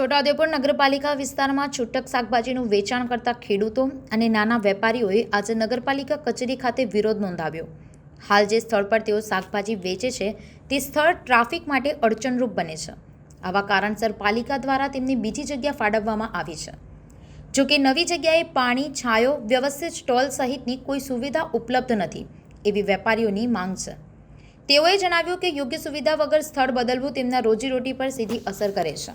છોટાઉદેપુર નગરપાલિકા વિસ્તારમાં છૂટક શાકભાજીનું વેચાણ કરતા ખેડૂતો અને નાના વેપારીઓએ આજે નગરપાલિકા કચેરી ખાતે વિરોધ નોંધાવ્યો. હાલ જે સ્થળ પર તેઓ શાકભાજી વેચે છે, તે સ્થળ ટ્રાફિક માટે અડચણરૂપ બને છે. આવા કારણસર પાલિકા દ્વારા તેમને બીજી જગ્યા ફાળવવામાં આવી છે. જો કે નવી જગ્યાએ પાણી, છાંયો, વ્યવસ્થિત સ્ટોલ સહિતની કોઈ સુવિધા ઉપલબ્ધ નથી, એવી વેપારીઓની માંગ છે. તેઓએ જણાવ્યું કે યોગ્ય સુવિધા વગર સ્થળ બદલવું તેમના રોજીરોટી પર સીધી અસર કરે છે.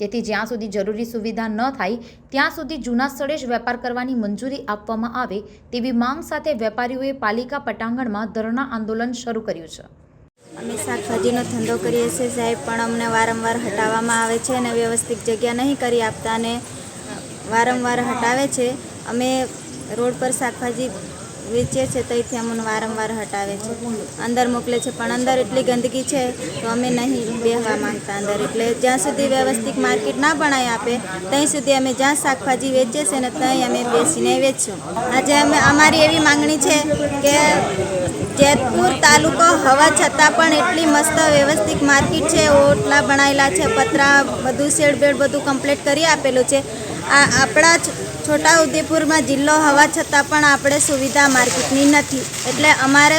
તેથી જ્યાં સુધી જરૂરી સુવિધા ન થાય, ત્યાં સુધી જૂના સ્થળે જ વેપાર કરવાની મંજૂરી આપવામાં આવે તેવી માંગ સાથે વેપારીઓએ પાલિકા પટાંગણમાં ધરણા આંદોલન શરૂ કર્યું છે. અમે શાકભાજીનો ધંધો કરીએ છીએ સાહેબ, પણ અમને વારંવાર હટાવવામાં આવે છે અને વ્યવસ્થિત જગ્યા નહીં કરી આપતા અને વારંવાર હટાવે છે. અમે રોડ પર શાકભાજી વેચીએ છીએ ત્યાંથી અમને વારંવાર હટાવે છે. અંદર મોકલે છે, પણ અંદર એટલી ગંદકી છે તો અમે નહીં બેહવા માંગતા અંદર. એટલે જ્યાં સુધી વ્યવસ્થિત માર્કેટ ના બનાવી આપે ત્યાં સુધી અમે જ્યાં શાકભાજી વેચીએ છીએ ને ત્યાં અમે બેસીને વેચશું. આજે અમે, અમારી એવી માંગણી છે કે જેતપુર તાલુકો હોવા છતાં પણ એટલી મસ્ત વ્યવસ્થિત માર્કેટ છે, ઓટલા બનાવેલા છે, પતરા બધું શેડ બેડ બધું કમ્પ્લીટ કરી આપેલું છે. આ આપણા જ છોટા ઉદેપુરમાં જિલ્લો હોવા છતાં પણ આપણે સુવિધા માર્કેટની નથી. એટલે અમારે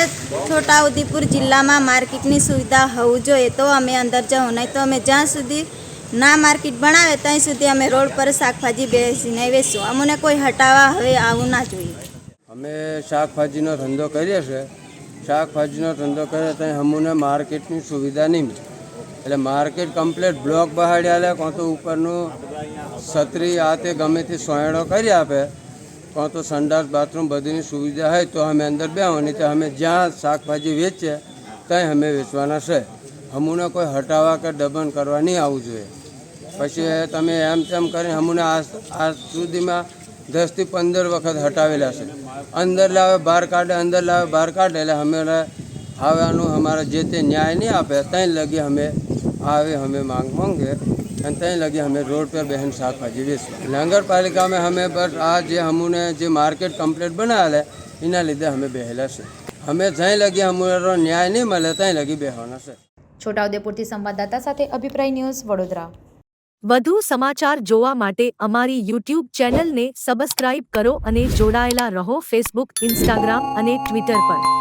છોટાઉદેપુર જિલ્લામાં માર્કેટની સુવિધા હોવું જોઈએ. તો અમે અંદર જવું. નહીં તો અમે જ્યાં સુધી ના માર્કેટ બનાવે, ત્યાં સુધી અમે રોડ પર શાકભાજી બેસીને વેચશું. અમને કોઈ હટાવવા હવે આવું ના જોઈએ. અમે શાકભાજીનો ધંધો કરીએ છીએ. શાકભાજીનો ધંધો કરીએ તો અમને માર્કેટની સુવિધા નહીં મળે. એટલે માર્કેટ કમ્પ્લીટ બ્લોક બહાડ્યા લે કાં તો ઉપરનું છત્રી આ તે ગમે તે સોયડો કરી આપે. કાં તો સંડાસ, બાથરૂમ બધીની સુવિધા હોય તો અમે અંદર બેહવાની તો અમે જ્યાં શાકભાજી વેચીએ ત્યાં અમે વેચવાના છે. હમુને કોઈ હટાવવા કે દબન કરવા નહીં આવવું જોઈએ. પછી તમે એમ તેમ કરીને અમુને આજ સુધીમાં દસથી પંદર વખત હટાવેલા છે. અંદર લાવે, બહાર કાઢે, અંદર લાવે, બહાર કાઢે, એટલે અમે આવવાનું અમારે જે તે ન્યાય નહીં આપે, ત્યાં લગી અમે આવે અમે માંગ માંગે અને ત્યાં લગી અમે રોડ પર બહેન શાકભાજી વેચીએ. નગરપાલિકામાં અમે બસ આ જે અમુને જે માર્કેટ કમ્પ્લેટ બનાવેલા એના લીધે અમે બેહેલા છે. અમે જ્યાં લગી અમારો ન્યાય નહીં મળે ત્યાં લગી બેહવાના છે. છોટાઉદેપુરથી સંવાદદાતા સાથે અભિપ્રાય ન્યૂઝ વડોદરા. વધુ સમાચાર જોવા માટે અમારી યુટ્યુબ ચેનલને સબસ્ક્રાઇબ કરો અને જોડાયેલા રહો ફેસબુક ઇન્સ્ટાગ્રામ અને ટ્વિટર પર.